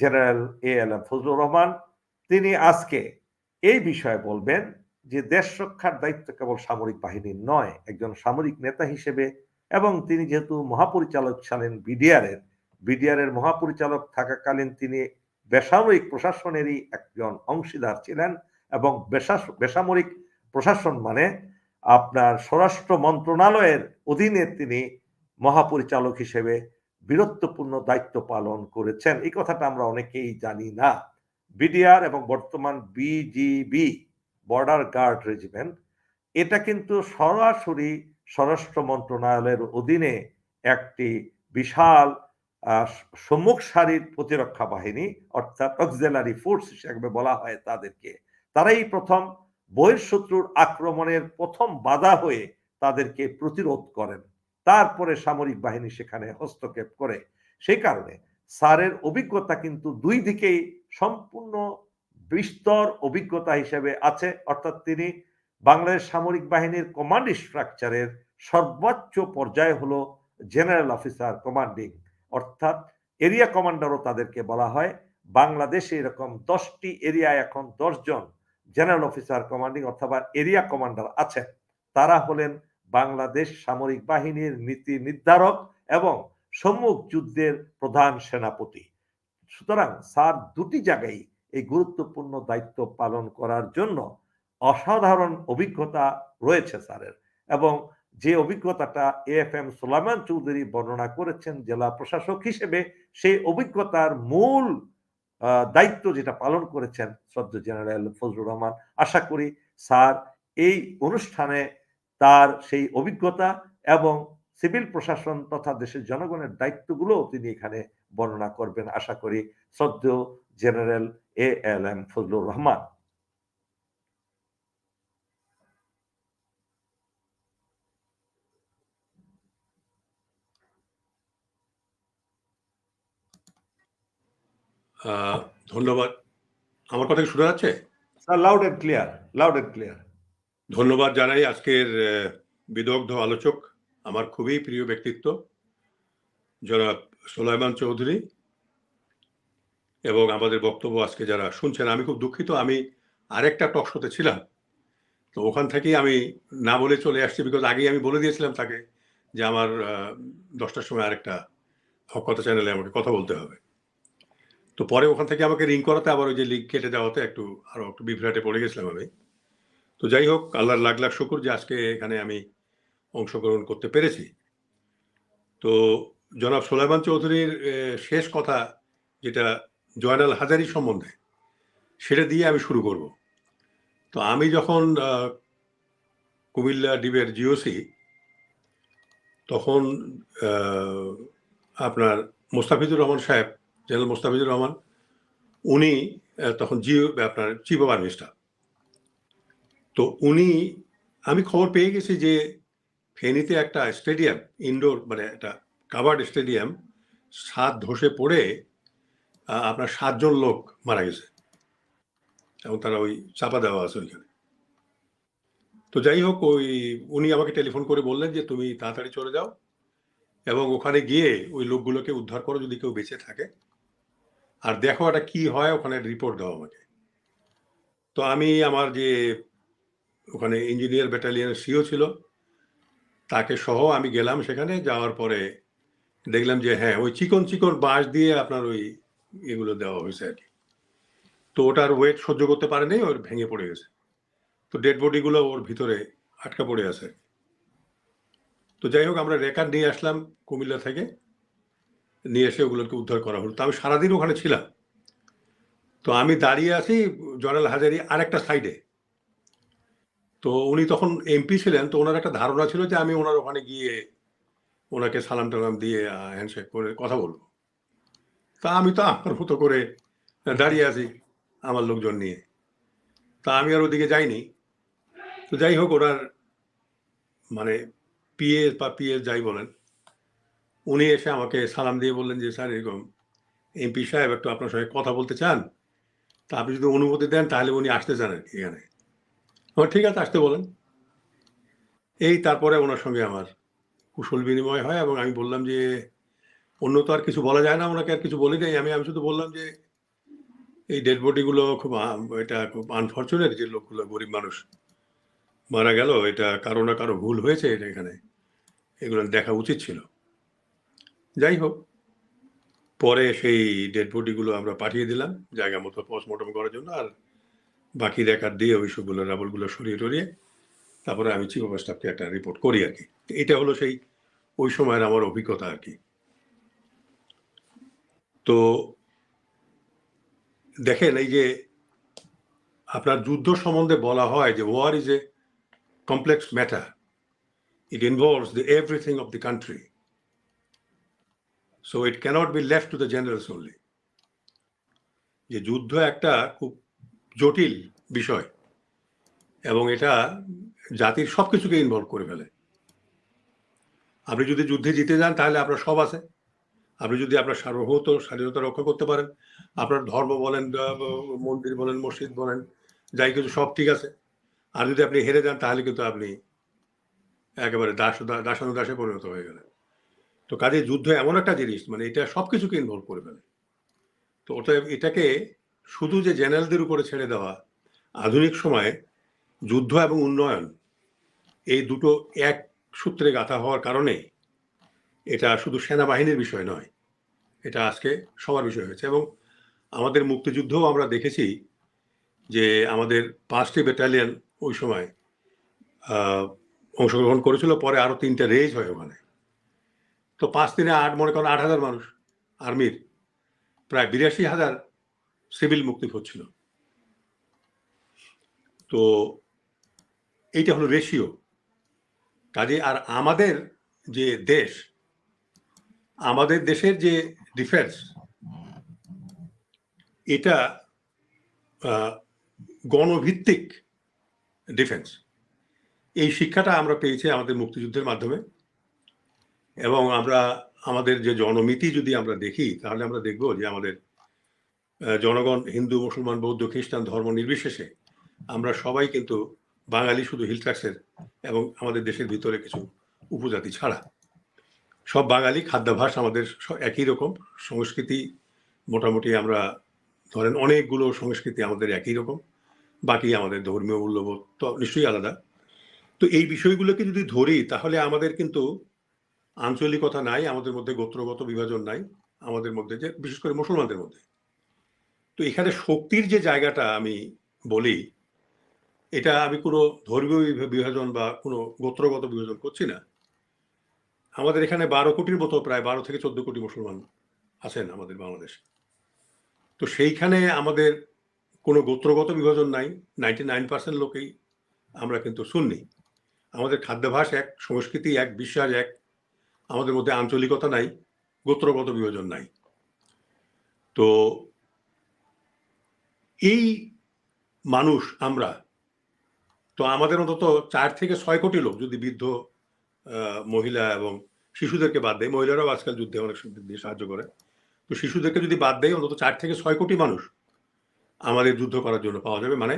General A L M Fazlur Rahman, তিনি আজকে এই বিষয়ে বলবেন যে দেশ রক্ষার দায়িত্ব কেবল সামরিক বাহিনীর নয়, একজন সামরিক নেতা হিসেবে এবং তিনি যেহেতু মহাপরিচালক ছিলেন বিডিআর এর বিডিআর এর মহাপরিচালক থাকাকালীন তিনি বেসামরিক প্রশাসনেরই একজন অংশীদার ছিলেন এবং বেসামরিক প্রশাসন মানে আপনার স্বরাষ্ট্র মন্ত্রণালয়ের অধীনে তিনি মহাপরিচালক হিসেবে বীরত্বপূর্ণ দায়িত্ব পালন করেছেন। এই কথাটা আমরা অনেকেই জানি না। বিডিআর এবং বর্তমান বিজিবি বর্ডার গার্ড রেজিমেন্ট এটা কিন্তু সরাসরি স্বরাষ্ট্র মন্ত্রণালয়ের অধীনে একটি বিশাল সম্মুখ সারির প্রতিরক্ষা বাহিনী অর্থাৎ অক্সিলারি ফোর্স হিসেবে বলা হয় তাদেরকে। তারাই প্রথম বহির্শত্রুর আক্রমণের প্রথম বাধা হয়ে তাদেরকে প্রতিরোধ করেন। তারপরে সামরিক বাহিনী সেখানে হস্তক্ষেপ করে। সেই কারণে স্যারের অভিজ্ঞতা কিন্তু দুই দিকেই সম্পূর্ণ বিস্তর অভিজ্ঞতা হিসেবে আছে। অর্থাৎ তিনি বাংলাদেশ সামরিক বাহিনীর কমান্ড স্ট্রাকচারের সর্বোচ্চ পর্যায়ে হলো জেনারেল অফিসার কমান্ডিং অর্থাৎ এরিয়া কমান্ডারও তাদেরকে বলা হয়। বাংলাদেশে এরকম দশটি এরিয়া এখন দশজন জেনারেল অফিসার কমান্ডিং অথবা এরিয়া কমান্ডার আছেন। তারা হলেন বাংলাদেশ সামরিক বাহিনীর নীতি নির্ধারক এবং সম্মুখ যুদ্ধের প্রধান সেনাপতি। সুতরাং স্যার দুটি জায়গায় এই গুরুত্বপূর্ণ দায়িত্ব পালন করার জন্য অসাধারণ অভিজ্ঞতা রয়েছে স্যারের এবং যে অভিজ্ঞতাটা এফ এম সোলামান চৌধুরী বর্ণনা করেছেন জেলা প্রশাসক হিসেবে, সেই অভিজ্ঞতার মূল দায়িত্ব যেটা পালন করেছেন শ্রদ্ধ জেনারেল ফজলুর রহমান। আশা করি স্যার এই অনুষ্ঠানে তার সেই অভিজ্ঞতা এবং সিভিল প্রশাসন তথা দেশের জনগণের দায়িত্বগুলো তিনি এখানে বর্ণনা করবেন। আশা করি শ্রদ্ধ general A L M Fazlur Rahman. ধন্যবাদ। আমার কথা কি শোনা যাচ্ছে? Sir loud and clear loud and clear ধন্যবাদ জানাই আজকের বিদগ্ধ আলোচক, আমার খুবই প্রিয় ব্যক্তিত্ব, জনাব সোলাইমান চৌধুরী, এবং আমাদের বক্তব্য আজকে যারা শুনছেন, আমি খুব দুঃখিত, আমি আরেকটা টক শোতে ছিলাম, তো ওখান থেকেই আমি না বলে চলে আসছি বিকজ আগেই আমি বলে দিয়েছিলাম তাকে যে আমার দশটার সময় আরেকটা হকতা চ্যানেলে আমাকে কথা বলতে হবে। তো পরে ওখান থেকে আমাকে রিং করাতে, আবার ওই যে লিঙ্ক কেটে দেওয়াতে একটু আরও একটু বিভ্রাটে পড়ে গেছিলাম আমি। তো যাই হোক আল্লাহর লাখ লাখ শুকুর যে আজকে এখানে আমি অংশগ্রহণ করতে পেরেছি। তো জনাব সোলাইমান চৌধুরীর শেষ কথা যেটা জয়নাল হাজারি সম্বন্ধে, সেটা দিয়ে আমি শুরু করব। তো আমি যখন কুমিল্লা ডিবের জিওসি, তখন আপনার মোস্তাফিজুর রহমান সাহেব, জেনারেল মোস্তাফিজুর রহমান, উনি তখন জিও, আপনার চিফ অফ আর্মি স্টাফ তো উনি, আমি খবর পেয়ে গেছি যে ফেনীতে একটা স্টেডিয়াম ইনডোর মানে একটা কাভার্ড স্টেডিয়াম, সাত ধসে পড়ে আপনার সাতজন লোক মারা গেছে। এবং তারা ওই চাপা দেওয়া আছে ওইখানে। তো যাই হোক, ওই উনি আমাকে টেলিফোন করে বললেন যে তুমি তাড়াতাড়ি চলে যাও এবং ওখানে গিয়ে ওই লোকগুলোকে উদ্ধার করো যদি কেউ বেঁচে থাকে। আর দেখো এটা কি হয়, ওখানে রিপোর্ট দাও আমাকে। তো আমি আমার যে ওখানে ইঞ্জিনিয়ার ব্যাটালিয়নের সিও ছিল। তাকে সহ আমি গেলাম সেখানে, যাওয়ার পরে দেখলাম যে হ্যাঁ ওই চিকন চিকন বাঁশ দিয়ে আপনার ওই এগুলো দেওয়া হয়েছে আর কি। তো ওটার ওয়েট সহ্য করতে পারেনি, ওর ভেঙে পড়ে গেছে। তো ডেড বডিগুলো ওর ভিতরে আটকা পড়ে আছে। তো যাই হোক, আমরা রেকর্ড নিয়ে আসলাম কুমিল্লা থেকে। নিয়ে এসে ওগুলোকে উদ্ধার করা হলো। তো আমি সারাদিন ওখানে ছিলাম। তো আমি দাঁড়িয়ে আছি জয়নাল হাজারি আরেকটা সাইডে তো উনি তখন এমপি ছিলেন, তো ওনার একটা ধারণা ছিল যে আমি ওনার ওখানে গিয়ে ওনাকে সালাম টালাম দিয়ে হ্যান্ডশেক করে কথা বলব। তা আমি তো আমার মতো করে দাঁড়িয়ে আছি আমার লোকজন নিয়ে। তা আমি আর ওদিকে যাইনি। তো যাই হোক, ওনার মানে পিএ বা পিএ যাই বলেন, উনি এসে আমাকে সালাম দিয়ে বললেন যে, স্যার, এরকম এমপি সাহেব একটু আপনার সঙ্গে কথা বলতে চান। তা আপনি যদি অনুমতি দেন, তাহলে উনি আসতে চান এখানে। ঠিক আছে, আসতে বলেন। এই তারপরে ওনার সঙ্গে আমার কুশল বিনিময় হয় এবং আমি বললাম যে, অন্য তো আর কিছু বলা যায় না, ওনাকে আর কিছু বলি নাই। আমি আমি শুধু বললাম যে, এই ডেড বডিগুলো খুব এটা খুব আনফর্চুনেট যে লোকগুলো, গরিব মানুষ। মারা গেল, এটা কারও না কারও ভুল হয়েছে এটা এখানে। এগুলো দেখা উচিত ছিল। যাই হোক, পরে সেই ডেড বডিগুলো আমরা পাঠিয়ে দিলাম, জায়গা মতো পোস্টমর্টম করার জন্য। আর বাকি রেকর্ড দিয়ে ওই সবগুলো রাবলগুলো সরিয়ে টরিয়ে তারপরে আমি চিফ অফ স্টাফকে একটা রিপোর্ট করি আর কি। এটা হলো সেই, ওই সময়ের আমার অভিজ্ঞতা আর কি। তো দেখেন, এই যে আপনার যুদ্ধ সম্বন্ধে বলা হয় যে war is a complex matter it involves the everything of the country so it can't be left to the generals only যে যুদ্ধ একটা খুব জটিল বিষয় এবং এটা জাতির সব কিছুকে ইনভলভ করে ফেলে। আপনি যদি যুদ্ধে জিতে যান, তাহলে আপনার সব আছে। আপনি যদি আপনার সার্বভৌত স্বাধীনতা রক্ষা করতে পারেন, আপনার ধর্ম বলেন মন্দির বলেন, মসজিদ বলেন, যাই কিছু, সব ঠিক আছে। আর যদি আপনি হেরে যান, তাহলে কিন্তু আপনি একেবারে দাস দাসানু দাসে পরিণত হয়ে গেলেন। তো কাজে যুদ্ধ এমন একটা জিনিস মানে এটা সব কিছুকে ইনভলভ করে ফেলে। তো ওটা এটাকে শুধু যে জেনারেলদের উপরে ছেড়ে দেওয়া, আধুনিক সময়ে যুদ্ধ এবং উন্নয়ন, এই দুটো এক সূত্রে গাঁথা হওয়ার কারণে এটা শুধু সেনাবাহিনীর বিষয় নয়, এটা আজকে সবার বিষয় হয়েছে। এবং আমাদের মুক্তিযুদ্ধও আমরা দেখেছি যে আমাদের পাঁচটি ব্যাটালিয়ন ওই সময় অংশগ্রহণ করেছিল, পরে আরও তিনটে রেজ হয় ওখানে। তো পাঁচ দিনে আট, মনে করেন আট হাজার মানুষ আর্মির প্রায় বিরাশি হাজার সিভিল মুক্তি হচ্ছিল। তো এইটা হলো রেশিও কাজে আর আমাদের যে দেশ, আমাদের দেশের যে ডিফেন্স এটা গণভিত্তিক ডিফেন্স এই শিক্ষাটা আমরা পেয়েছি আমাদের মুক্তিযুদ্ধের মাধ্যমে। এবং আমরা, আমাদের যে জনমিতি যদি আমরা দেখি, তাহলে আমরা দেখব যে আমাদের জনগণ, হিন্দু, মুসলমান, বৌদ্ধ, খ্রিস্টান ধর্ম নির্বিশেষে আমরা সবাই কিন্তু বাঙালি শুধু হিলট্রাক্সের এবং আমাদের দেশের ভিতরে কিছু উপজাতি ছাড়া। সব বাঙালি খাদ্যাভাস আমাদের একই রকম। সংস্কৃতি মোটামুটি আমরা ধরেন অনেকগুলো সংস্কৃতি আমাদের একই রকম। বাকি আমাদের ধর্মীয় মূল্যবোধ তো নিশ্চয়ই আলাদা। তো এই বিষয়গুলোকে যদি ধরি, তাহলে আমাদের কিন্তু আঞ্চলিকতা নাই, আমাদের মধ্যে গোত্রগত বিভাজন নাই, আমাদের মধ্যে যে, বিশেষ করে মুসলমানদের মধ্যে। তো এখানে শক্তির যে জায়গাটা আমি বলি, এটা আমি কোনো ধর্মীয় বিভাজন বা কোনো গোত্রগত বিভাজন করছি না। আমাদের এখানে বারো কোটির মতো, প্রায় বারো থেকে চোদ্দ কোটি মুসলমান আছেন আমাদের বাংলাদেশে। তো সেইখানে আমাদের কোনো গোত্রগত বিভাজন নাই, নাইনটি নাইন পার্সেন্ট লোকেই আমরা কিন্তু শুননি আমাদের খাদ্যাভাস এক, সংস্কৃতি এক, বিশ্বাস এক, আমাদের মধ্যে আঞ্চলিকতা নাই, গোত্রগত বিভাজন নাই। তো এই মানুষ আমরা, তো আমাদের অন্তত চার থেকে ছয় কোটি লোক যদি বৃদ্ধ মহিলা এবং শিশুদেরকে বাদ দেয়, মহিলারাও আজকাল যুদ্ধে অনেক দিয়ে সাহায্য করে, তো শিশুদেরকে যদি বাদ দেয়, অন্তত চার থেকে ছয় কোটি মানুষ আমাদের যুদ্ধ করার জন্য পাওয়া যাবে। মানে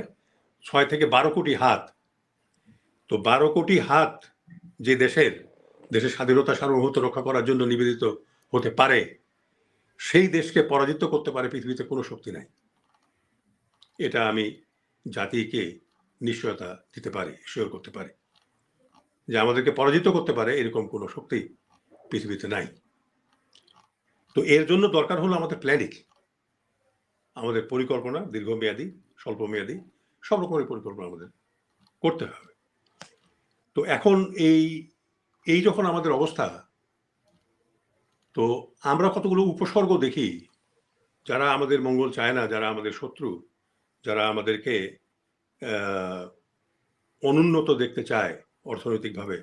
ছয় থেকে বারো কোটি হাত। তো বারো কোটি হাত যে দেশের দেশের স্বাধীনতা সার্বভৌমত্ব রক্ষা করার জন্য নিবেদিত হতে পারে, সেই দেশকে পরাজিত করতে পারে পৃথিবীতে কোনো শক্তি নাই। এটা আমি জাতিকে নিশ্চয়তা দিতে পারি শিওর করতে পারি। যে আমাদেরকে পরাজিত করতে পারে এরকম কোনো শক্তি পৃথিবীতে নাই। তো এর জন্য দরকার হলো আমাদের প্ল্যানিং আমাদের পরিকল্পনা দীর্ঘমেয়াদী, স্বল্পমেয়াদী, সব রকমের পরিকল্পনা আমাদের করতে হবে। তো এখন এই এই যখন আমাদের অবস্থা, তো আমরা কতগুলো উপসর্গ দেখি, যারা আমাদের মঙ্গল চায় না, যারা আমাদের শত্রু যারা আমাদেরকে অনুন্নত দেখতে চায় অর্থনৈতিকভাবে,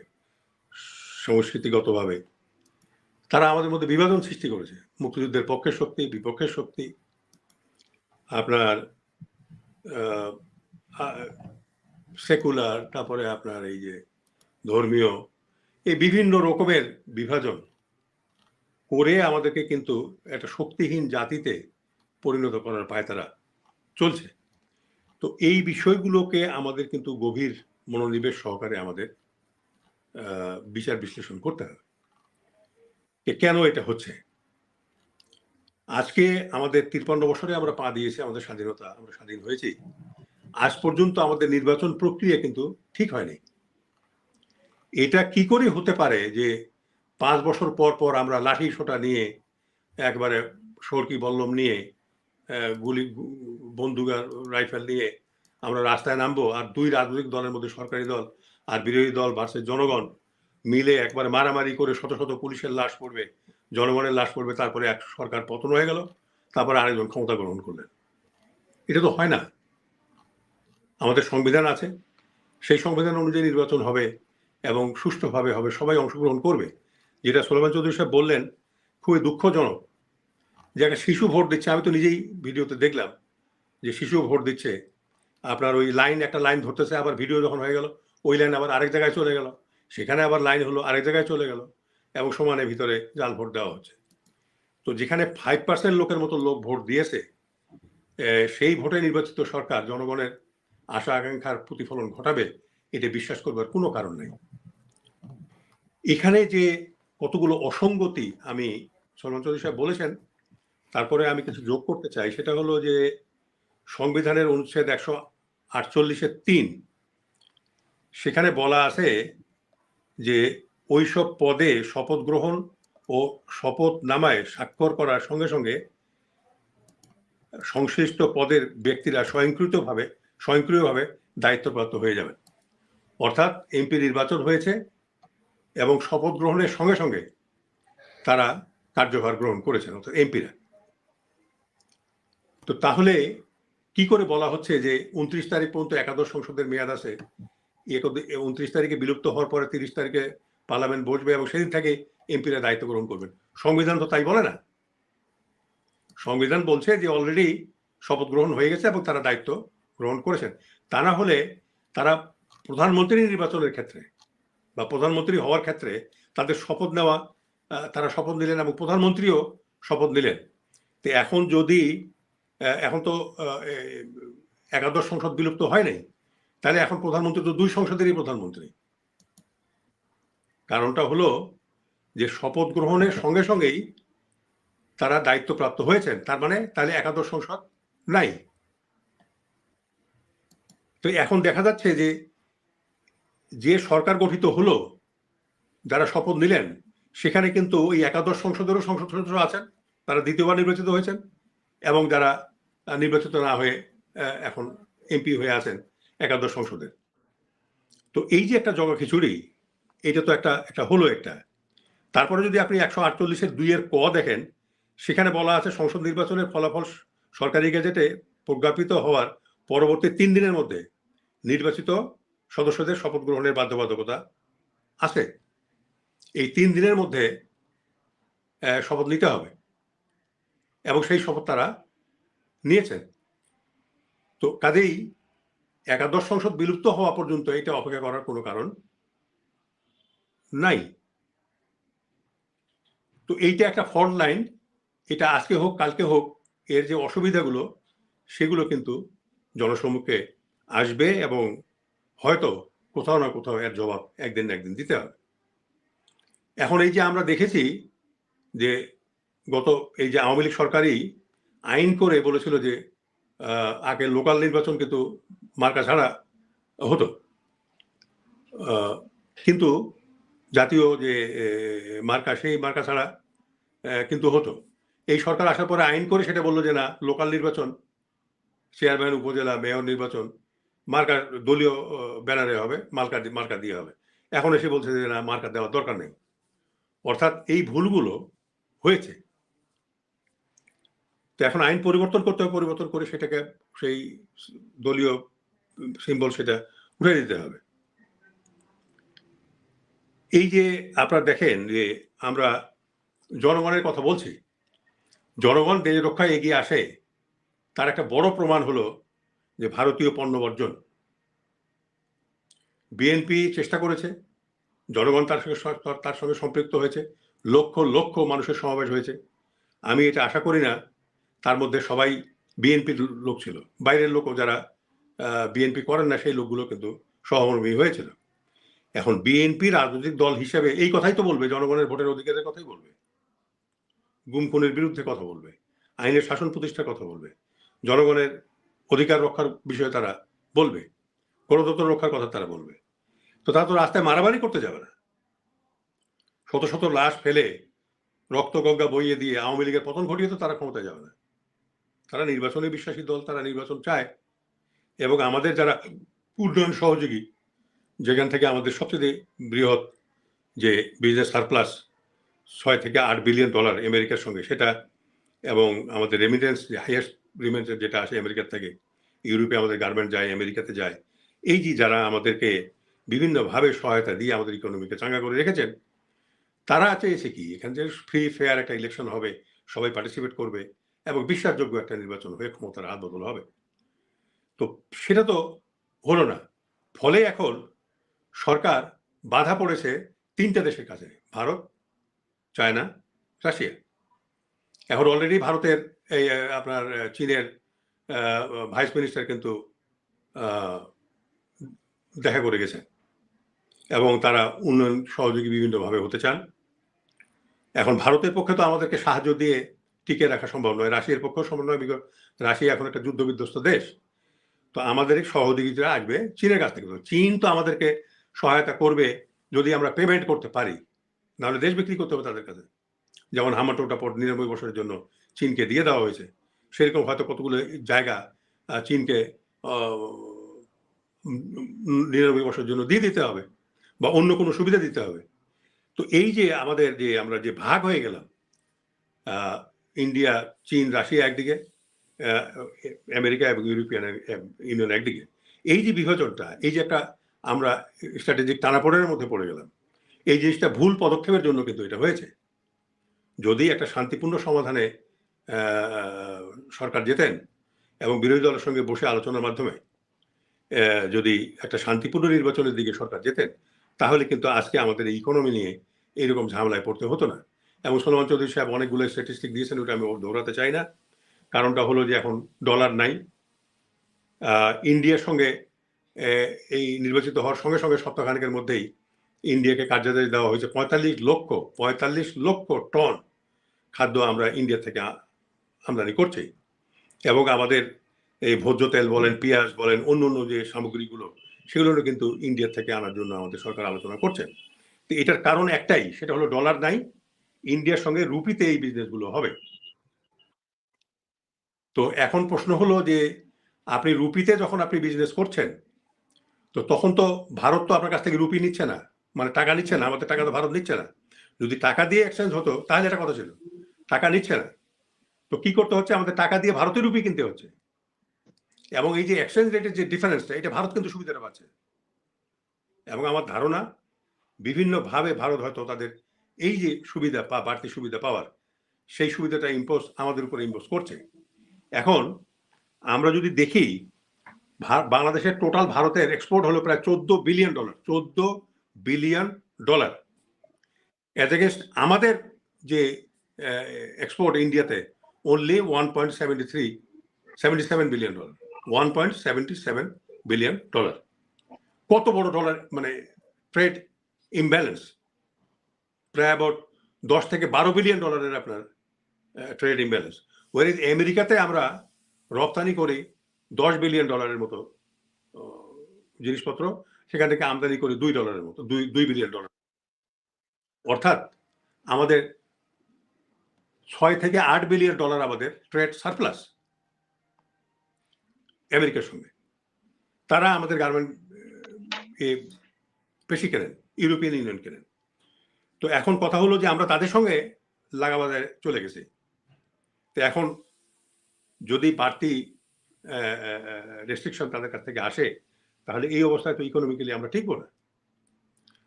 সংস্কৃতিগতভাবে, তারা আমাদের মধ্যে বিভাজন সৃষ্টি করেছে। মুক্তিযুদ্ধের পক্ষের শক্তি, বিপক্ষের শক্তি, আপনার সেকুলার, তারপরে আপনার এই যে ধর্মীয়, এই বিভিন্ন রকমের বিভাজন করে আমাদেরকে কিন্তু একটা শক্তিহীন জাতিতে পরিণত করার পায়তারা চলছে। তো এই বিষয়গুলোকে আমাদের কিন্তু গভীর মনোনিবেশ সহকারে আমাদের বিচার বিশ্লেষণ করতে হবে। যে কেন এটা হচ্ছে? আজকে আমাদের তিরপান্ন বছরে আমরা পা দিয়েছি আমাদের স্বাধীনতা, আমরা স্বাধীন হয়েছি। আজ পর্যন্ত আমাদের নির্বাচন প্রক্রিয়া কিন্তু ঠিক হয়নি। এটা কি করে হতে পারে যে পাঁচ বছর পর পর আমরা লাঠি সোটা নিয়ে, একবারে সরকি বল্লম নিয়ে গুলি, বন্দুক আর রাইফেল নিয়ে আমরা রাস্তায় নামবো আর দুই রাজনৈতিক দলের মধ্যে সরকারি দল আর বিরোধী দল ভার্সেস জনগণ মিলে একবারে মারামারি করে শত শত পুলিশের লাশ পড়বে, জনগণের লাশ পড়বে, তারপরে এক সরকার পতন হয়ে গেল, তারপরে আরেকজন ক্ষমতা গ্রহণ করলেন। এটা তো হয় না। আমাদের সংবিধান আছে, সেই সংবিধান অনুযায়ী নির্বাচন হবে এবং সুষ্ঠুভাবে হবে, সবাই অংশগ্রহণ করবে। যেটা সোলেমান চৌধুরী সাহেব বললেন, খুবই দুঃখজনক যে একটা শিশু ভোট দিচ্ছে, আমি তো নিজেই ভিডিওতে দেখলাম যে শিশু ভোট দিচ্ছে। আপনার ওই লাইন, একটা লাইন ধরতেছে, আবার ভিডিও যখন হয়ে গেল, ওই লাইন আবার আরেক জায়গায় চলে গেল। সেখানে আবার লাইন হলো, আরেক জায়গায় চলে গেল এবং সমানে ভিতরে জাল ভোট দেওয়া হচ্ছে। তো যেখানে ফাইভ পার্সেন্ট লোকের মতো লোক ভোট দিয়েছে সেই ভোটে নির্বাচিত সরকার, জনগণের আশা, আকাঙ্ক্ষার প্রতিফলন ঘটাবে, এটা বিশ্বাস করবার কোনো কারণ নেই। এখানে যে কতগুলো অসঙ্গতি আমি সলমান চৌধুরী সাহেব বলেছেন তারপরে আমি কিছু যোগ করতে চাই, সেটা হলো যে সংবিধানের অনুচ্ছেদ একশো আটচল্লিশের তিন, সেখানে বলা আছে যে ওইসব পদে শপথ গ্রহণ ও শপথ নামায় স্বাক্ষর করার সঙ্গে সঙ্গে সংশ্লিষ্ট পদের ব্যক্তিরা স্বয়ংক্রিয়ভাবে স্বয়ংক্রিয়ভাবে দায়িত্বপ্রাপ্ত হয়ে যাবেন। অর্থাৎ এমপি নির্বাচন হয়েছে এবং শপথ গ্রহণের সঙ্গে সঙ্গে তারা কার্যভার গ্রহণ করেছেন, অর্থাৎ এমপিরা। তো তাহলে কি করে বলা হচ্ছে যে উনত্রিশ তারিখ পর্যন্ত একাদশ সংসদের মেয়াদ আছে? উনত্রিশ তারিখে বিলুপ্ত হওয়ার পরে তিরিশ তারিখে পার্লামেন্ট বসবে এবং সেদিন থেকে এমপিরা দায়িত্ব গ্রহণ করবেন। সংবিধান তো তাই বলে না। সংবিধান বলছে যে অলরেডি শপথ গ্রহণ হয়ে গেছে এবং তারা দায়িত্ব গ্রহণ করেছেন। তা না হলে তারা প্রধানমন্ত্রী নির্বাচনের ক্ষেত্রে বা প্রধানমন্ত্রী হওয়ার ক্ষেত্রে তাদের শপথ নেওয়া তারা শপথ নিলেন এবং প্রধানমন্ত্রীও শপথ নিলেন। তো এখন যদি এখন তো একাদশ সংসদ বিলুপ্ত হয় নাই। তাহলে এখন প্রধানমন্ত্রী তো দুই সংসদেরই প্রধানমন্ত্রী। কারণটা হলো যে শপথ গ্রহণের সঙ্গে সঙ্গেই তারা দায়িত্বপ্রাপ্ত হয়েছেন। তার মানে তাহলে একাদশ সংসদ নাই। তো এখন দেখা যাচ্ছে যে যে সরকার গঠিত হলো, যারা শপথ নিলেন, সেখানে কিন্তু ওই একাদশ সংসদেরও সংসদ সদস্য আছেন, তারা দ্বিতীয়বার নির্বাচিত হয়েছেন। এবং যারা নির্বাচিত না হয়ে এখন এমপি হয়ে আছেন একাদশ সংসদের তো এই যে একটা জগা খিচুড়ি, এটা তো একটা একটা হলো একটা। তারপরে যদি আপনি একশো আটচল্লিশের দুইয়ের ক দেখেন, সেখানে বলা আছে সংসদ নির্বাচনের ফলাফল সরকারি গেজেটে প্রজ্ঞাপিত হওয়ার পরবর্তী তিন দিনের মধ্যে নির্বাচিত সদস্যদের শপথ গ্রহণের বাধ্যবাধকতা আছে। এই তিন দিনের মধ্যে শপথ নিতে হবে। এবং সেই শপথ তারা নিয়েছেন তো কাজেই একাদশ সংসদ বিলুপ্ত হওয়া পর্যন্ত এটা অপেক্ষা করার কোনো কারণ নাই। তো এইটা একটা ফল্ট লাইন, এটা আজকে হোক, কালকে হোক, এর যে অসুবিধাগুলো, সেগুলো কিন্তু জনসম্মুখে আসবে এবং হয়তো কোথাও না কোথাও এর জবাব একদিন একদিন দিতে হবে। এখন এই যে আমরা দেখেছি যে গত এই যে আওয়ামী লীগ সরকারই আইন করে বলেছিল যে আগে লোকাল নির্বাচন কিন্তু মার্কা ছাড়া হতো। কিন্তু জাতীয় যে মার্কা, সেই মার্কা ছাড়া কিন্তু হতো। এই সরকার আসার পরে আইন করে সেটা বলল যে, না, লোকাল নির্বাচন, চেয়ারম্যান, উপজেলা, মেয়র নির্বাচন, মার্কা, দলীয় ব্যানারে হবে, মার্কা মার্কা দিয়ে হবে। এখন এসে বলছে যে, না, মার্কা দেওয়ার দরকার নেই। অর্থাৎ এই ভুলগুলো হয়েছে। তো এখন আইন পরিবর্তন করতে হবে, পরিবর্তন করে সেটাকে সেই দলীয় সিম্বল সেটা উঠে দিতে হবে। এই যে আপনারা দেখেন যে আমরা জনগণের কথা বলছি, জনগণ দেশ রক্ষায় এগিয়ে আসে, তার একটা বড় প্রমাণ হলো যে ভারতীয় পণ্য বর্জন। বিএনপি চেষ্টা করেছে, জনগণ তার সঙ্গে তার সঙ্গে সম্পৃক্ত হয়েছে, লক্ষ লক্ষ মানুষের সমাবেশ হয়েছে। আমি এটা আশা করি না তার মধ্যে সবাই বিএনপির লোক ছিল। বাইরের লোকও যারা বিএনপি করেন না, সেই লোকগুলো কিন্তু সহমর্মী হয়েছিল। এখন বিএনপি রাজনৈতিক দল হিসেবে এই কথাই তো বলবে, জনগণের ভোটের অধিকারের কথাই বলবে। গুম খুনের বিরুদ্ধে কথা বলবে, আইনের শাসন প্রতিষ্ঠার কথা বলবে, জনগণের অধিকার রক্ষার বিষয়ে তারা বলবে, গণতন্ত্র রক্ষার কথা তারা বলবে। তো তারা তো রাস্তায় মারামারি করতে যাবে না। শত শত লাশ ফেলে রক্ত বইয়ে দিয়ে আওয়ামী লীগের পতন ঘটিয়ে তো তারা ক্ষমতায় যাবে না। তারা নির্বাচনে বিশ্বাসী দল, তারা নির্বাচন চায়। এবং আমাদের যারা উন্নয়ন সহযোগী, যেখান থেকে আমাদের সবচেয়ে বৃহৎ যে বিজনেস সারপ্লাস ছয় থেকে আট বিলিয়ন ডলার আমেরিকার সঙ্গে, সেটা এবং আমাদের রেমিটেন্স যে হাইয়েস্ট রেমিটেন্স যেটা আসে আমেরিকার থেকে, ইউরোপে আমাদের গার্মেন্ট যায়, আমেরিকাতে যায়, এই যে যারা আমাদেরকে বিভিন্নভাবে সহায়তা দিয়ে আমাদের ইকোনমিকে চাঙ্গা করে রেখেছেন, তারা চেয়েছে কি? এখানে যে ফ্রি ফেয়ার একটা ইলেকশন হবে, সবাই পার্টিসিপেট করবে। এবং বিশ্বাসযোগ্য একটা নির্বাচন হয়ে ক্ষমতার বদল হবে। তো সেটা তো হলো না। ফলে এখন সরকার বাধা পড়েছে তিনটা দেশের কাছে, ভারত, চায়না, রাশিয়া। এখন অলরেডি ভারতের এই আপনার চীনের ভাইস মিনিস্টার কিন্তু দেখা করে গেছেন। এবং তারা উন্নয়ন সহযোগী বিভিন্নভাবে হতে চান। এখন ভারতের পক্ষে তো আমাদেরকে সাহায্য দিয়ে টিকে রাখা সম্ভব নয়। রাশিয়ার পক্ষেও সম্ভব নয়, বিকজ রাশিয়া এখন একটা যুদ্ধ বিধ্বস্ত দেশ। তো আমাদের সহযোগিতা আসবে চীনের কাছ থেকে। চীন তো আমাদেরকে সহায়তা করবে যদি আমরা পেমেন্ট করতে পারি। নাহলে দেশ বিক্রি করতে হবে তাদের কাছে। যেমন হামাটোটা পর নিরানব্বই বছরের জন্য চীনকে দিয়ে দেওয়া হয়েছে। সেরকম হয়তো কতগুলো জায়গা চীনকে নিরানব্বই বছরের জন্য দিয়ে দিতে হবে বা অন্য কোনো সুবিধা দিতে হবে। তো এই যে আমাদের যে আমরা যে ভাগ হয়ে গেলাম ইন্ডিয়া, চীন, রাশিয়া একদিকে আমেরিকা এবং ইউরোপিয়ান ইউনিয়ন একদিকে। এই যে বিভাজনটা, এই যে একটা আমরা স্ট্র্যাটেজিক টানাপোড়েনের মধ্যে পড়ে গেলাম, এই জিনিসটা ভুল পদক্ষেপের জন্য কিন্তু এটা হয়েছে। যদি একটা শান্তিপূর্ণ সমাধানে সরকার যেতেন এবং বিরোধী দলের সঙ্গে বসে আলোচনার মাধ্যমে যদি একটা শান্তিপূর্ণ নির্বাচনের দিকে সরকার যেতেন, তাহলে কিন্তু আজকে আমাদের এই ইকোনমি নিয়ে এইরকম ঝামেলায় পড়তে হতো না। এবং সলমান চৌধুরী সাহেব অনেকগুলো স্ট্যাটিস্টিক দিয়েছেন, ওটা আমি দৌড়াতে চাই না। কারণটা হলো যে এখন ডলার নাই। ইন্ডিয়ার সঙ্গে এই নির্বাচিত হওয়ার সঙ্গে সঙ্গে সপ্তাহখানেকের মধ্যেই ইন্ডিয়াকে কার্যাদেশ দেওয়া হয়েছে পঁয়তাল্লিশ লক্ষ পঁয়তাল্লিশ লক্ষ টন খাদ্য আমরা ইন্ডিয়া থেকে আমদানি করছি। এবং আমাদের এই ভোজ্য তেল বলেন, পেঁয়াজ বলেন, অন্য অন্য যে সামগ্রীগুলো সেগুলো কিন্তু ইন্ডিয়া থেকে আনার জন্য আমাদের সরকার আলোচনা করছে। তো এটার কারণ একটাই, সেটা হলো ডলার নাই ইন্ডিয়ার সঙ্গে রুপিতে এই বিজনেসগুলো হবে। তো এখন প্রশ্ন হলো যে, আপনি রুপিতে যখন আপনি বিজনেস করছেন, তো তখন তো ভারত তো আপনার কাছ থেকে রুপি নিচ্ছে না মানে টাকা নিচ্ছে না, আমাদের টাকা তো ভারত নিচ্ছে না। যদি টাকা দিয়ে এক্সচেঞ্জ হতো, তাহলে এটা কথা ছিল, টাকা নিচ্ছে না। তো কি করতে হচ্ছে? আমাদের টাকা দিয়ে ভারতের রুপি কিনতে হচ্ছে। এবং এই যে এক্সচেঞ্জ রেটের যে ডিফারেন্সটা এটা ভারত কিন্তু সুবিধাটা পাচ্ছে। এবং আমার ধারণা, বিভিন্নভাবে ভারত হয়তো তাদের এই যে সুবিধা বা বাড়তি সুবিধা পাওয়ার, সেই সুবিধাটা ইম্পোজ আমাদের উপরে ইম্পোজ করছে। এখন আমরা যদি দেখি বাংলাদেশের টোটাল ভারতের এক্সপোর্ট হলো প্রায় চোদ্দ বিলিয়ন ডলার চোদ্দ বিলিয়ন ডলার অ্যাজ এগেনস্ট আমাদের যে এক্সপোর্ট ইন্ডিয়াতে only one point seventy three seventy seven billion dollar one point seventy seven billion dollar কত বড় ডলার মানে ট্রেড ইমব্যালেন্স প্রায় অ্যাবাউট দশ থেকে বারো বিলিয়ন ডলারের আপনার ট্রেড ইমব্যালেন্স ওয়ার আমেরিকাতে আমরা রপ্তানি করি দশ বিলিয়ন ডলারের মতো জিনিসপত্র। সেখান থেকে আমদানি করি দুই ডলারের মতো, দুই দুই বিলিয়ন ডলার অর্থাৎ আমাদের ছয় থেকে আট বিলিয়ন ডলার আমাদের ট্রেড সারপ্লাস আমেরিকার সঙ্গে। তারা আমাদের গার্মেন্ট এ পেশি কেনেন ইউরোপিয়ান ইউনিয়ন কেনেন। তো এখন কথা হলো যে আমরা তাদের সঙ্গে লাগাবাজারে চলে গেছি। তো এখন যদি বাড়তি রেস্ট্রিকশন তাদের কাছ থেকে আসে, তাহলে এই অবস্থায় তো ইকোনমিক্যালি আমরা ঠিকবো না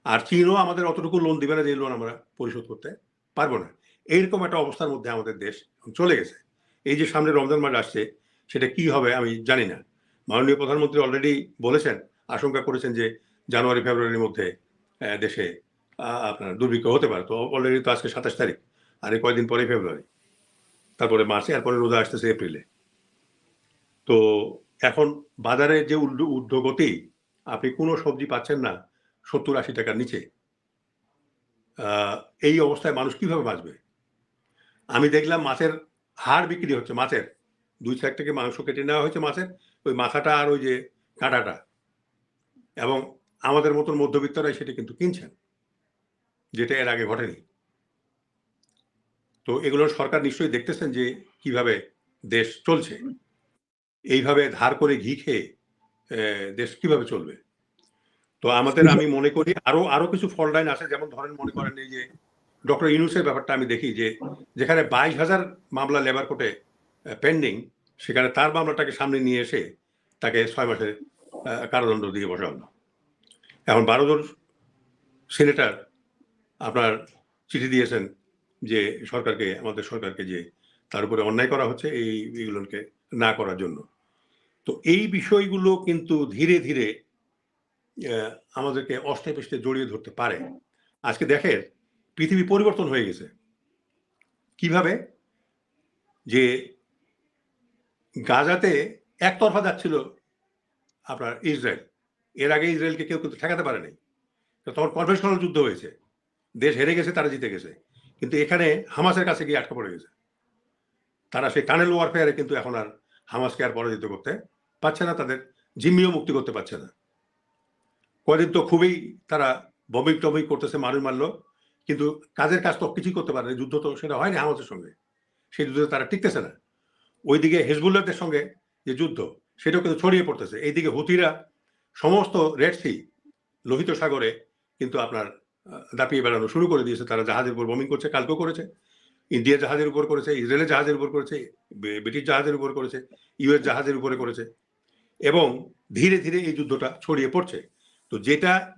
আর চীনও আমাদের অতটুকু লোন দিবে না যে লোন আমরা পরিশোধ করতে পারব না। এইরকম একটা অবস্থার মধ্যে আমাদের দেশ চলে গেছে। এই যে সামনে রমজান মাস আসছে, সেটা কি হবে আমি জানি না। মাননীয় প্রধানমন্ত্রী অলরেডি বলেছেন, আশঙ্কা করেছেন যে জানুয়ারি, ফেব্রুয়ারির মধ্যে দেশে আপনার দুর্ভিক্ষ হতে পারে। তো অলরেডি তো আজকে সাতাশ তারিখ, আর এই কয়েকদিন পরে ফেব্রুয়ারি তারপরে মার্চে এরপরে রোজা আসতেছে এপ্রিলে তো এখন বাজারে যে ঊর্ধ্ব ঊর্ধ্বগতি, আপনি কোনো সবজি পাচ্ছেন না, সত্তর আশি টাকার নিচে। এই অবস্থায় মানুষ কীভাবে বাঁচবে? আমি দেখলাম মাছের হাড় বিক্রি হচ্ছে, মাছের। দুই সাইড থেকে মাংস কেটে নেওয়া হয়েছে মাছের, ওই মাথাটা আর ওই যে কাঁটাটা এবং আমাদের মতন মধ্যবিত্তরাই সেটা কিন্তু কিনছেন। যেটা এর আগে ঘটেনি। তো এগুলো সরকার নিশ্চয়ই দেখতেছেন যে কীভাবে দেশ চলছে। এইভাবে ধার করে ঘি খেয়ে দেশ কীভাবে চলবে। তো আমাদের আমি মনে করি আরও আরও কিছু ফল লাইন আছে। যেমন ধরেন মনে করেন এই যে ডক্টর ইউনুসের ব্যাপারটা আমি দেখি যে, যেখানে বাইশ হাজার মামলা লেবার কোর্টে পেন্ডিং, সেখানে তার মামলাটাকে সামনে নিয়ে এসে তাকে ছয় মাসের কারাদণ্ড দিয়ে বসানো এখন বারো জন সিনেটর আপনার চিঠি দিয়েছেন যে সরকারকে, আমাদের সরকারকে যে তার উপরে অন্যায় করা হচ্ছে এই এগুলোকে না করার জন্য। তো এই বিষয়গুলো কিন্তু ধীরে ধীরে আমাদেরকে অষ্টে পৃষ্ঠে জড়িয়ে ধরতে পারে। আজকে দেখেন, পৃথিবী পরিবর্তন হয়ে গেছে। কীভাবে? যে গাজাতে একতরফা যাচ্ছিল আপনার ইসরায়েল। এর আগে ইসরায়েলকে কেউ কিন্তু ঠেকাতে পারেনি। তখন কনভেনশনাল যুদ্ধ হয়েছে। দেশ হেরে গেছে, তারা জিতে গেছে। কিন্তু এখানে হামাসের কাছে গিয়ে আটকা পড়ে গেছে। তারা সেই টানেল ওয়ারফেয়ারে কিন্তু এখন আর হামাসকে আর পরাজিত করতে পারছে না, তাদের জিম্মিও মুক্তি করতে পারছে না। কদিন তো খুবই তারা বমিক টমিক করতেছে মানুষ মারলো। কিন্তু কাজের কাজ তো কিছুই করতে পারে। যুদ্ধ তো সেটা হয়নি হামাসের সঙ্গে। সেই যুদ্ধে তারা টিকতেছে না। ওইদিকে হেজবুল্লাহদের সঙ্গে যে যুদ্ধ, সেটাও কিন্তু ছড়িয়ে পড়তেছে। এইদিকে হুতিরা সমস্ত রেড সি লোহিত সাগরে কিন্তু আপনার দাপিয়ে বেড়ানো শুরু করে দিয়েছে। তারা জাহাজের উপর বোমিং করছে, কালকেও করেছে। ইন্ডিয়ার জাহাজের উপর করেছে, ইসরায়েলের জাহাজের উপর করেছে ব্রিটিশ জাহাজের উপর করেছে ইউএস জাহাজের উপরে করেছে। এবং ধীরে ধীরে এই যুদ্ধটা ছড়িয়ে পড়ছে। তো যেটা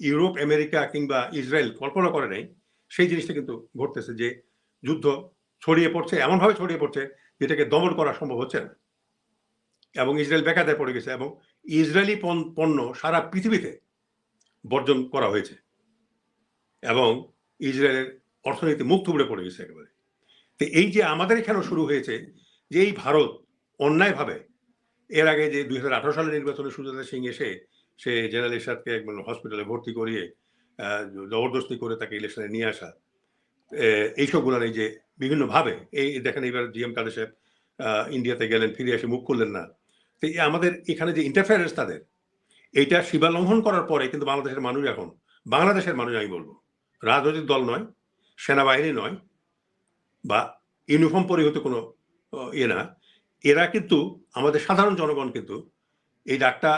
ইউরোপ, আমেরিকা কিংবা ইসরায়েল কল্পনা করে নাই, সেই জিনিসটা কিন্তু ঘটতেছে যে যুদ্ধ ছড়িয়ে পড়ছে, এমনভাবে ছড়িয়ে পড়ছে, যেটাকে দমন করা সম্ভব হচ্ছে না। এবং ইসরায়েল বেকায়দায় পড়ে গেছে এবং ইসরায়েলি পণ- পণ্য সারা পৃথিবীতে বর্জন করা হয়েছে। এবং ইসরায়েলের অর্থনীতি মুখ থুবড়ে পড়ে গেছে একেবারে। তো এই যে আমাদের এখানেও শুরু হয়েছে যে এই ভারত অন্যায়ভাবে, এর আগে যে দুই হাজার আঠারো সালের নির্বাচনে সুজাতা সিং এসে সে জেনারেল এরশাদকে একবার হসপিটালে ভর্তি করিয়ে জবরদস্তি করে তাকে ইলেকশনে নিয়ে আসা এইসবগুলো এই যে বিভিন্নভাবে, এই দেখেন এবার জিএম কাদের সাহেব ইন্ডিয়াতে গেলেন, ফিরে এসে মুখ করলেন না। তো আমাদের এখানে যে ইন্টারফারেন্স তাদের, এইটা সীমা লঙ্ঘন করার পরে কিন্তু বাংলাদেশের মানুষ এখন, বাংলাদেশের মানুষ আমি বলব রাজনৈতিক দল নয়, সেনাবাহিনী নয় বা ইউনিফর্ম পরিহিত কোনো ইয়ে না, এরা কিন্তু আমাদের সাধারণ জনগণ কিন্তু এই ডাকটা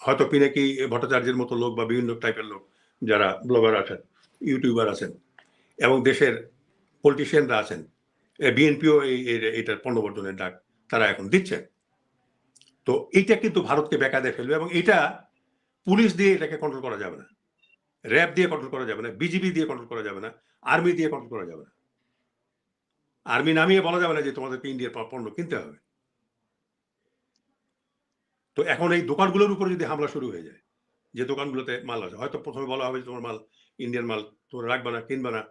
হয়তো পিনাকি ভট্টাচার্যের মতো লোক বা বিভিন্ন টাইপের লোক যারা ব্লগার আছেন, ইউটিউবার আছেন এবং দেশের পলিটিশিয়ানরা আছেন বিএনপিও এই এইটার পণ্যবর্জনের ডাক তারা এখন দিচ্ছে তো এইটা কিন্তু ভারতকে বেকায়দায় ফেলবে এবং এটা পুলিশ দিয়ে এটাকে কন্ট্রোল করা যাবে না। র্যাব দিয়ে কন্ট্রোল করা যাবে না বিজিবি দিয়ে কন্ট্রোল করা যাবে না আর্মি দিয়ে কন্ট্রোল করা যাবে না। আর্মি নামিয়ে বলা যাবে না যে তোমাদেরকে ইন্ডিয়ার পণ্য কিনতে হবে। তো এখন এই দোকানগুলোর উপরে যদি হামলা শুরু হয়ে যায়, যে দোকানগুলোতে মাল আছে হয়তো প্রথমে বলা হবে তোমার মাল ইন্ডিয়ান মাল, তোমরা রাখবে না, কিনবে না।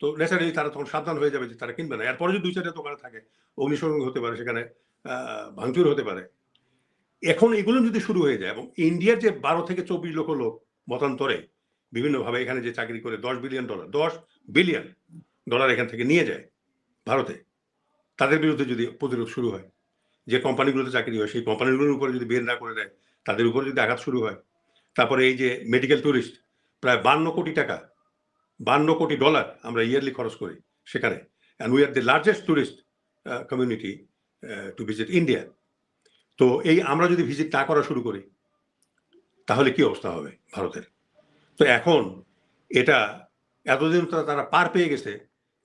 তো ন্যাচারালি তারা তখন সাবধান হয়ে যাবে যে তারা কিনবে না। এরপরে যদি দুই চারটে দোকানে থাকে অগ্নিসংযোগ হতে পারে, সেখানে ভাঙচুর হতে পারে। এখন এগুলো যদি শুরু হয়ে যায় এবং ইন্ডিয়ার যে বারো থেকে চব্বিশ লক্ষ লোক মতান্তরে বিভিন্নভাবে এখানে যে চাকরি করে দশ বিলিয়ন ডলার দশ বিলিয়ন ডলার এখান থেকে নিয়ে যায় ভারতে, তাদের বিরুদ্ধে যদি প্রতিরোধ শুরু হয়, যে কোম্পানিগুলোতে চাকরি হয়, সেই কোম্পানিগুলোর উপরে যদি বের না করে দেয়, তাদের উপরে যদি আঘাত শুরু হয়, তারপরে এই যে মেডিকেল ট্যুরিস্ট প্রায় বান্ন কোটি টাকা, বান্ন কোটি ডলার আমরা ইয়ারলি খরচ করি সেখানে and we are the largest tourist community to visit India তো এই আমরা যদি ভিজিট না করা শুরু করি, তাহলে কি অবস্থা হবে ভারতের? তো এখন এটা এতদিন তো তারা পার পেয়ে গেছে,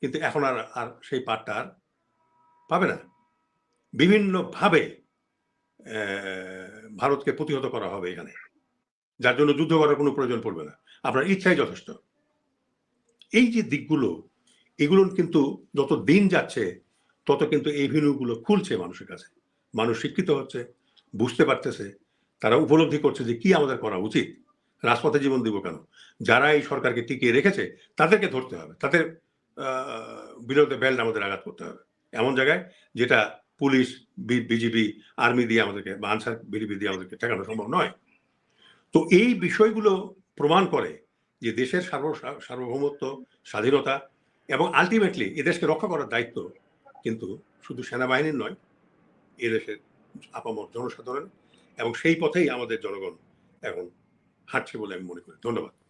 কিন্তু এখন আর আর সেই পারটা আর পাবে না। বিভিন্নভাবে ভারতকে প্রতিহত করা হবে এখানে। যার জন্য যুদ্ধ করার কোনো প্রয়োজন পড়বে না। আপনার ইচ্ছাই যথেষ্ট। এই যে দিকগুলো, এগুলো কিন্তু যত দিন যাচ্ছে, তত কিন্তু এই ভিনুগুলো খুলছে মানুষের কাছে। মানুষ শিক্ষিত হচ্ছে, বুঝতে পারতেছে, তারা উপলব্ধি করছে যে কি আমাদের করা উচিত। রাজপথে জীবন দিব কেন? যারা এই সরকারকে টিকিয়ে রেখেছে, তাদেরকে ধরতে হবে। তাদের বিরুদ্ধে বেল্ট আমাদের আঘাত করতে হবে। এমন জায়গায় যেটা পুলিশ বিজিবি, আর্মি দিয়ে আমাদেরকে বা আনসার বিডিবি দিয়ে আমাদেরকে ঠেকানো সম্ভব নয়। তো এই বিষয়গুলো প্রমাণ করে যে দেশের সার্ব, সার্বভৌমত্ব, স্বাধীনতা এবং আলটিমেটলি এদেশকে রক্ষা করার দায়িত্ব কিন্তু শুধু সেনাবাহিনীর নয় এদেশের আপামর জনসাধারণ এবং সেই পথেই আমাদের জনগণ এখন হাঁটছে বলে আমি মনে করি। ধন্যবাদ।